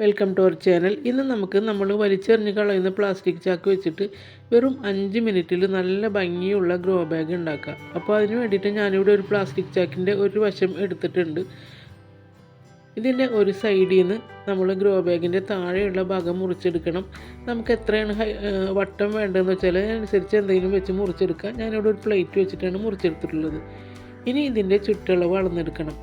Welcome to our channel ഇന്ന് നമുക്ക് നമ്മൾ വലിച്ചെറിഞ്ഞ് കളയുന്ന പ്ലാസ്റ്റിക് ചാക്ക് വെച്ചിട്ട് വെറും അഞ്ച് മിനിറ്റിൽ നല്ല ഭംഗിയുള്ള ഗ്രോ ബാഗ് ഉണ്ടാക്കാം. അപ്പോൾ അതിന് വേണ്ടിയിട്ട് ഞാനിവിടെ ഒരു പ്ലാസ്റ്റിക് ചാക്കിന്റെ ഒരു വശം എടുത്തിട്ടുണ്ട്. ഇതിന്റെ ഒരു സൈഡിൽ നിന്ന് നമ്മൾ ഗ്രോ ബാഗിന്റെ താഴെയുള്ള ഭാഗം മുറിച്ചെടുക്കണം. നമുക്ക് എത്രയാണ് വട്ടം വേണ്ടതെന്ന് വെച്ചാൽ അതിനനുസരിച്ച് എന്തെങ്കിലും വെച്ച് മുറിച്ചെടുക്കാം. ഞാനിവിടെ ഒരു പ്ലേറ്റ് വെച്ചിട്ടാണ് മുറിച്ചെടുത്തിട്ടുള്ളത്. ഇനി ഇതിന്റെ ചുറ്റളവ് അളന്നെടുക്കണം.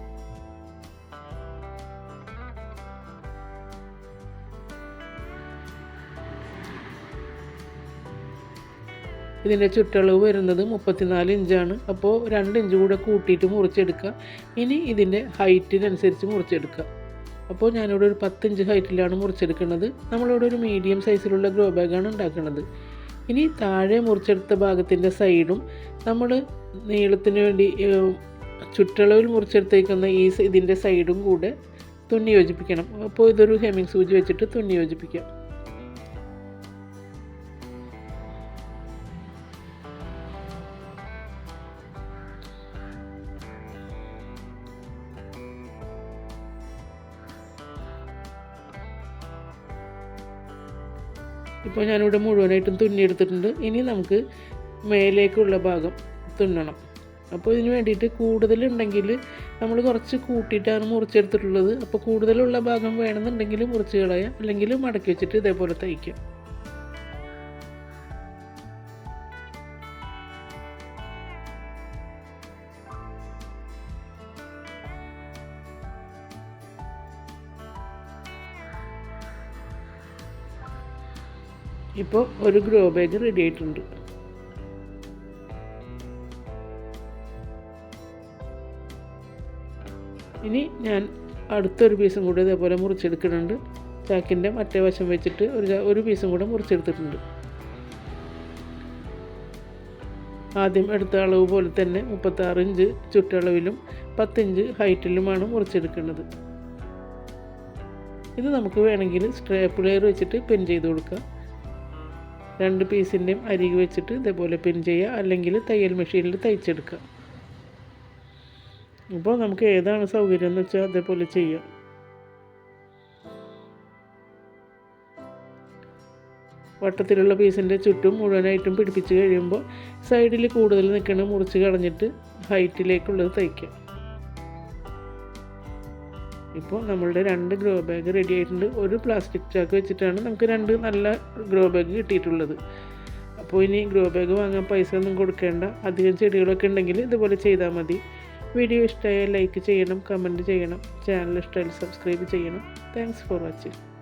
ഇതിന്റെ ചുറ്റളവ് വരുന്നത് മുപ്പത്തിനാല് ഇഞ്ചാണ്. അപ്പോൾ രണ്ട് ഇഞ്ച് കൂടെ കൂട്ടിയിട്ട് മുറിച്ചെടുക്കുക. ഇനി ഇതിന്റെ ഹൈറ്റിനനുസരിച്ച് മുറിച്ചെടുക്കുക. അപ്പോൾ ഞാനിവിടെ ഒരു പത്തിഞ്ച് ഹൈറ്റിലാണ് മുറിച്ചെടുക്കുന്നത്. നമ്മളിവിടെ ഒരു മീഡിയം സൈസിലുള്ള ഗ്രോ ബാഗാണ് ഉണ്ടാക്കുന്നത്. ഇനി താഴെ മുറിച്ചെടുത്ത ഭാഗത്തിന്റെ സൈഡും നമ്മൾ നീളത്തിന് വേണ്ടി ചുറ്റളവിൽ മുറിച്ചെടുത്തേക്കുന്ന ഈ ഇതിന്റെ സൈഡും കൂടെ തുന്നി യോജിപ്പിക്കണം. അപ്പോൾ ഇതൊരു ഹെമ്മിങ് സൂചി വെച്ചിട്ട് തുന്നി യോജിപ്പിക്കാം ഇപ്പോൾ ഞാനിവിടെ മുഴുവനായിട്ടും തുന്നിയെടുത്തിട്ടുണ്ട്. ഇനി നമുക്ക് മേലേക്കുള്ള ഭാഗം തുന്നണം. അപ്പോൾ ഇതിന് വേണ്ടിയിട്ട് കൂടുതലുണ്ടെങ്കിൽ നമ്മൾ കുറച്ച് കൂട്ടിയിട്ടാണ് മുറിച്ചെടുത്തിട്ടുള്ളത്. അപ്പോൾ കൂടുതലുള്ള ഭാഗം വേണമെന്നുണ്ടെങ്കിൽ മുറിച്ച് കളയാം അല്ലെങ്കിൽ മടക്കി വെച്ചിട്ട് ഇതേപോലെ തയ്ക്കാം ഇപ്പോൾ ഒരു ഗ്രോ ബാഗ് റെഡി ആയിട്ടുണ്ട്. ഇനി ഞാൻ അടുത്തൊരു പീസും കൂടി ഇതേപോലെ മുറിച്ചെടുക്കുന്നുണ്ട്. ചാക്കിന്റെ മറ്റേ വശം വെച്ചിട്ട് ഒരു ഒരു പീസും കൂടെ മുറിച്ചെടുത്തിട്ടുണ്ട്. ആദ്യം എടുത്ത അളവ് പോലെ തന്നെ മുപ്പത്താറ് ഇഞ്ച് ചുറ്റളവിലും പത്തിഞ്ച് ഹൈറ്റിലുമാണ് മുറിച്ചെടുക്കുന്നത്. ഇത് നമുക്ക് വേണമെങ്കിൽ സ്ട്രേപ്പ് ലെയർ വെച്ചിട്ട് പെൻ ചെയ്ത് കൊടുക്കാം. രണ്ട് പീസിന്റെയും അരികെ വെച്ചിട്ട് ഇതേപോലെ പിൻ ചെയ്യുക അല്ലെങ്കിൽ തയ്യൽ മെഷീനിൽ തയ്ച്ചെടുക്കുക. അപ്പോൾ നമുക്ക് ഏതാണ് സൗകര്യം എന്ന് വെച്ചാൽ അതേപോലെ ചെയ്യാം വട്ടത്തിലുള്ള പീസിന്റെ ചുറ്റും മുഴുവനായിട്ടും പിടിപ്പിച്ച് കഴിയുമ്പോൾ സൈഡിൽ കൂടുതൽ നിൽക്കണ മുറിച്ച് കളഞ്ഞിട്ട് ഹൈറ്റിലേക്കുള്ളത് തയ്ക്കാം ഇപ്പോൾ നമ്മളുടെ രണ്ട് ഗ്രോ ബാഗ് റെഡി ആയിട്ടുണ്ട്. ഒരു പ്ലാസ്റ്റിക് ചാക്ക് വെച്ചിട്ടാണ് നമുക്ക് രണ്ട് നല്ല ഗ്രോ ബാഗ് കിട്ടിയിട്ടുള്ളത്. അപ്പോൾ ഇനി ഗ്രോ ബാഗ് വാങ്ങാൻ പൈസ ഒന്നും കൊടുക്കേണ്ട. അധികം ചെടികളൊക്കെ ഉണ്ടെങ്കിൽ ഇതുപോലെ ചെയ്താൽ മതി. വീഡിയോ ഇഷ്ടമായാൽ ലൈക്ക് ചെയ്യണം കമന്റ് ചെയ്യണം ചാനൽ ഇഷ്ടമായാൽ സബ്സ്ക്രൈബ് ചെയ്യണം. Thanks for watching